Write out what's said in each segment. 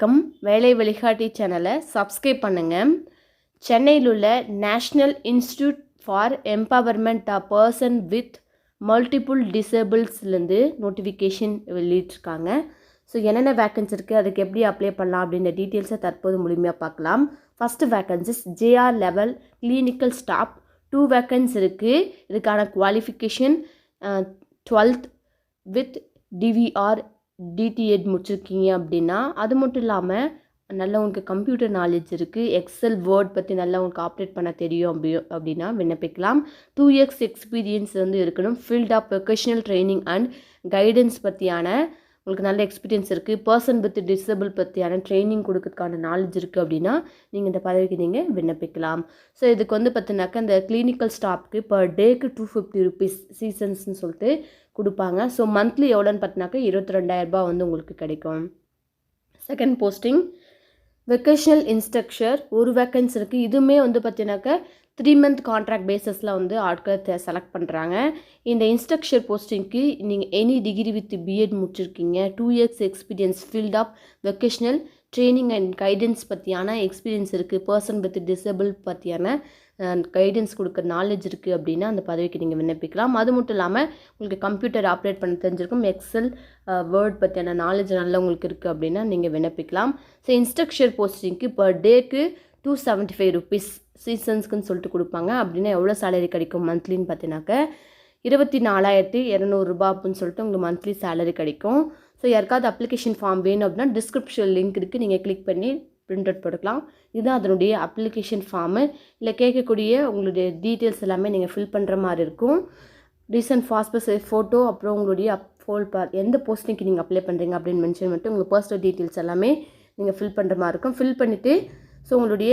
வணக்கம். வேலை வழிகாட்டி சேனலை சப்ஸ்கிரைப் பண்ணுங்கள் சென்னையில் உள்ள national institute for empowerment of person with multiple டிசேபிள்ஸ்லேருந்து notification வெளியிட்டிருக்காங்க. ஸோ என்னென்ன வேக்கன்ஸ் இருக்குது அதுக்கு எப்படி அப்ளை பண்ணலாம் அப்படின்ற டீட்டெயில்ஸை தற்போது முழுமையாக பார்க்கலாம். First vacancies JR level clinical staff two vacancies இருக்குது இதுக்கான qualification twelfth with DVR DTEd முடிச்சிருக்கீங்க அப்படின்னா அது மட்டும் இல்லாமல் நல்ல உங்களுக்கு கம்ப்யூட்டர் நாலேஜ் இருக்குது எக்ஸல் வேர்ட் பற்றி நல்லா உங்களுக்கு ஆப்ரேட் பண்ண தெரியும் அப்படி அப்படின்னா விண்ணப்பிக்கலாம். டூ இயர்ஸ் எக்ஸ்பீரியன்ஸ் வந்து இருக்கணும். Field of professional training and guidance பற்றியான உங்களுக்கு நல்ல எக்ஸ்பீரியன்ஸ் இருக்குது பர்சன் வித் டிசபிள் பற்றியான ட்ரைனிங் கொடுக்கறதுக்கான நாலேஜ் இருக்குது அப்படின்னா நீங்கள் இந்த பதவிக்கு நீங்கள் விண்ணப்பிக்கலாம். ஸோ இதுக்கு வந்து பார்த்தினாக்கா இந்த கிளினிக்கல் ஸ்டாஃப்க்கு பர் டேக்கு டூ ஃபிஃப்டி ருபீஸ் சீசன்ஸ்னு சொல்லிட்டு கொடுப்பாங்க. ஸோ மந்த்லி எவ்வளோன்னு பார்த்தினாக்கா இருபத்தி ரெண்டாயிரரூபா வந்து உங்களுக்கு கிடைக்கும். செகண்ட் போஸ்டிங் வெக்கேஷனல் இன்ஸ்ட்ரக்சர் ஒரு வேக்கன்ஸ் இருக்குது இதுவுமே வந்து பார்த்தீங்கன்னாக்கா த்ரீ மந்த் கான்ட்ராக்ட் பேஸஸில் வந்து ஆட்களை செலக்ட் பண்ணுறாங்க இந்த இன்ஸ்ட்ரக்ஷர் போஸ்டிங்க்கு நீங்கள் எனி டிகிரி வித் பிஎட் முடிச்சிருக்கீங்க. Two years experience field of vocational training and guidance பற்றியான எக்ஸ்பீரியன்ஸ் இருக்குது பர்சன் வித் டிசபிள் பற்றியான கைடன்ஸ் கொடுக்குற நாலேஜ் இருக்குது அப்படின்னா அந்த பதவிக்கு நீங்கள் விண்ணப்பிக்கலாம். அது மட்டும் இல்லாமல் உங்களுக்கு கம்ப்யூட்டர் ஆப்ரேட் பண்ண தெரிஞ்சிருக்கும். எக்ஸல் வேர்ட் பற்றியான நாலேஜ் நல்லா உங்களுக்கு இருக்குது அப்படின்னா நீங்கள் விண்ணப்பிக்கலாம். ஸோ இன்ஸ்ட்ரக்ஷர் போஸ்டிங்க்கு பர் டேக்கு டூ செவன்ட்டி ஃபைவ் ருபீஸ் சீசன்ஸ்க்குன்னு சொல்லிட்டு கொடுப்பாங்க. அப்படின்னா எவ்வளோ சேலரி கிடைக்கும் மந்த்லின்னு பார்த்தீங்கன்னாக்க? இருபத்தி நாலாயிரத்தி இரநூறுபா அப்படின்னு சொல்லிட்டு உங்களுக்கு மந்த்லி சேலரி கிடைக்கும். ஸோ யாருக்காவது அப்ளிகேஷன் ஃபார்ம் வேணும் அப்படின்னா டிஸ்கிரிப்ஷன் லிங்க் இருக்குது நீங்கள் கிளிக் பண்ணி பிரிண்ட் அவுட் போட்டுக்கலாம். இதுதான் அதனுடைய அப்ளிகேஷன் ஃபார்மு இல்லை கேட்கக்கூடிய உங்களுடைய டீட்டெயில்ஸ் எல்லாமே நீங்கள் ஃபில் பண்ணுற மாதிரி இருக்கும். ரீசன்ட் பாஸ்போர்ட் சைஸ் ஃபோட்டோ அப்புறம் உங்களுடைய ஃபோல் பார் எந்த போஸ்டிங்க்கு நீங்கள் அப்ளை பண்ணுறீங்க அப்படின்னு மென்ஷன் பண்ணிட்டு உங்கள் பர்சனல் டீட்டெயில்ஸ் எல்லாமே நீங்கள் ஃபில் பண்ணுற மாதிரி இருக்கும். ஃபில் பண்ணிவிட்டு ஸோ உங்களுடைய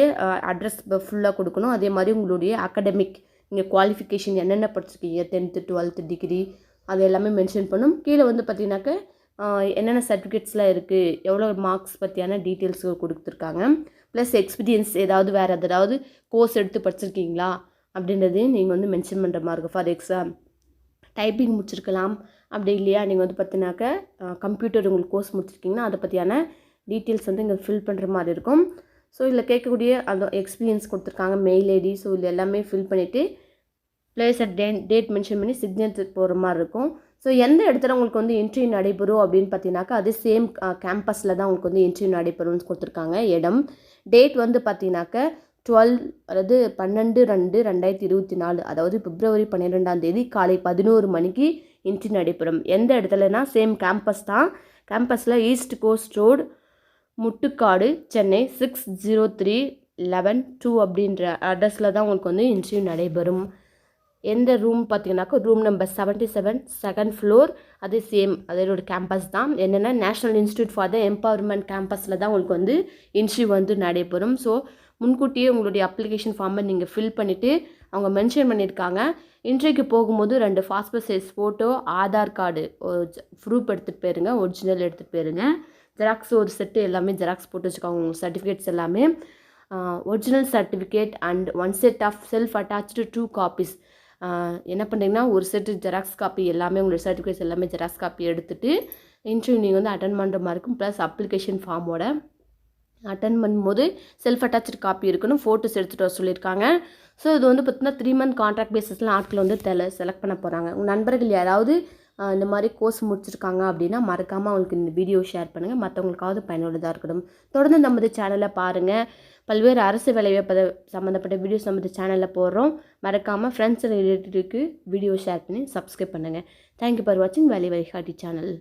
அட்ரஸ் ஃபுல்லாக கொடுக்கணும். அதே மாதிரி உங்களுடைய அகடமிக் நீங்கள் குவாலிஃபிகேஷன் என்னென்ன படிச்சிருக்கீங்க? டென்த்து டுவெல்த்து டிகிரி அது எல்லாமே மென்ஷன் பண்ணும். கீழே வந்து பார்த்தீங்கன்னாக்க என்னென்ன சர்டிஃபிகேட்ஸ்லாம் இருக்குது எவ்வளோ மார்க்ஸ் பற்றியான டீட்டெயில்ஸ் கொடுத்துருக்காங்க. ப்ளஸ் எக்ஸ்பீரியன்ஸ் ஏதாவது வேறு ஏதாவது கோர்ஸ் எடுத்து படிச்சிருக்கீங்களா? அப்படின்றதையும் நீங்கள் வந்து மென்ஷன் பண்ணுற மாதிரி இருக்கும். ஃபார் எக்ஸாம் டைப்பிங் முடிச்சிருக்கலாம். அப்படி இல்லையா? நீங்கள் வந்து பார்த்தீங்கன்னாக்க கம்ப்யூட்டர் உங்களுக்கு கோர்ஸ் முடிச்சிருக்கீங்கன்னா அதை பற்றியான டீட்டெயில்ஸ் வந்து இங்கே ஃபில் பண்ணுற மாதிரி இருக்கும். ஸோ இதில் கேட்கக்கூடிய அந்த எக்ஸ்பீரியன்ஸ் கொடுத்துருக்காங்க மெயில் ஐடி ஸோ இது எல்லாமே ஃபில் பண்ணிவிட்டு place at day date mention பண்ணி சிக்னேச்சர் போகிற மாதிரி இருக்கும். ஸோ எந்த இடத்துல உங்களுக்கு வந்து இன்டர்வியூ நடைபெறும் அப்படின்னு பார்த்தீங்கன்னாக்கா அது சேம் கேம்பஸில் தான் உங்களுக்கு வந்து இன்டர்வியூ நடைபெறும்னு கொடுத்துருக்காங்க இடம். டேட் வந்து பார்த்தீங்கன்னாக்க டுவெல் அதாவது பன்னெண்டு ரெண்டு ரெண்டாயிரத்தி இருபத்தி நாலு அதாவது பிப்ரவரி பன்னிரெண்டாம் தேதி காலை பதினோரு மணிக்கு இன்டர்வியூ நடைபெறும். எந்த இடத்துலனா சேம் கேம்பஸ் தான். கேம்பஸில் east coast road Muttukadu Chennai six zero three eleven two அப்படின்ற அட்ரஸில் தான் உங்களுக்கு வந்து இன்டர்வியூ நடைபெறும். எந்த ரூம் பார்த்தீங்கன்னாக்கா room number seventy seven second floor அது சேம் அதோட கேம்பஸ் தான். என்னென்னா national institute for the empowerment கேம்பஸில் தான் உங்களுக்கு வந்து இன்டர்வியூ வந்து நடைபெறும். ஸோ முன்கூட்டியே உங்களுடைய அப்ளிகேஷன் ஃபார்மை நீங்கள் ஃபில் பண்ணிவிட்டு அவங்க மென்ஷன் பண்ணியிருக்காங்க. இன்றைக்கு போகும்போது ரெண்டு passport size photo Aadhaar card proof எடுத்துகிட்டு போயிருங்க ஒரிஜினல் எடுத்துகிட்டு போயிருங்க. ஜெராக்ஸ் ஒரு செட்டு எல்லாமே ஜெராக்ஸ் போட்டு வச்சுக்கோங்க. உங்கள் சர்டிஃபிகேட்ஸ் எல்லாமே original certificate and one set of self attach two copies என்ன பண்ணுறீங்கன்னா ஒரு செட்டு ஜெராக்ஸ் காப்பி எல்லாமே உங்களோட சர்டிஃபிகேட்ஸ் எல்லாமே ஜெராக்ஸ் காப்பி எடுத்துகிட்டு இன்டர்வியூ நீங்கள் வந்து அட்டன் பண்ணுற மாதிரி இருக்கும். ப்ளஸ் அப்ளிகேஷன் ஃபார்மோட அட்டன் பண்ணும்போது செல்ஃப் அட்டாச்சு காப்பி இருக்கணும். ஃபோட்டோஸ் எடுத்துகிட்டு வர சொல்லியிருக்காங்க. ஸோ இது வந்து பார்த்திங்கன்னா த்ரீ மந்த் கான்ட்ராக்ட் பேசிஸில் ஆட்கள் வந்து தெல செலக்ட் பண்ண போகிறாங்க உங்கள் நண்பர்கள் யாராவது இந்த மாதிரி கோர்ஸ் முடிச்சிருக்காங்க அப்படின்னா மறக்காமல் அவங்களுக்கு இந்த வீடியோ ஷேர் பண்ணுங்கள் மற்றவங்களுக்காவது பயனுள்ளதாக இருக்கணும். தொடர்ந்து நமது சேனலை பாருங்கள் பல்வேறு அரசு வேலைவாய்ப்பு சம்மந்தப்பட்ட வீடியோஸ் நமது சேனலில் போடுறோம். மறக்காமல் ஃப்ரெண்ட்ஸ் ரிலேட்டிவ்க்கு வீடியோ ஷேர் பண்ணி சப்ஸ்கிரைப் பண்ணுங்கள் தேங்க்யூ ஃபார் வாட்சிங் வேலை வழிகாட்டி சேனல்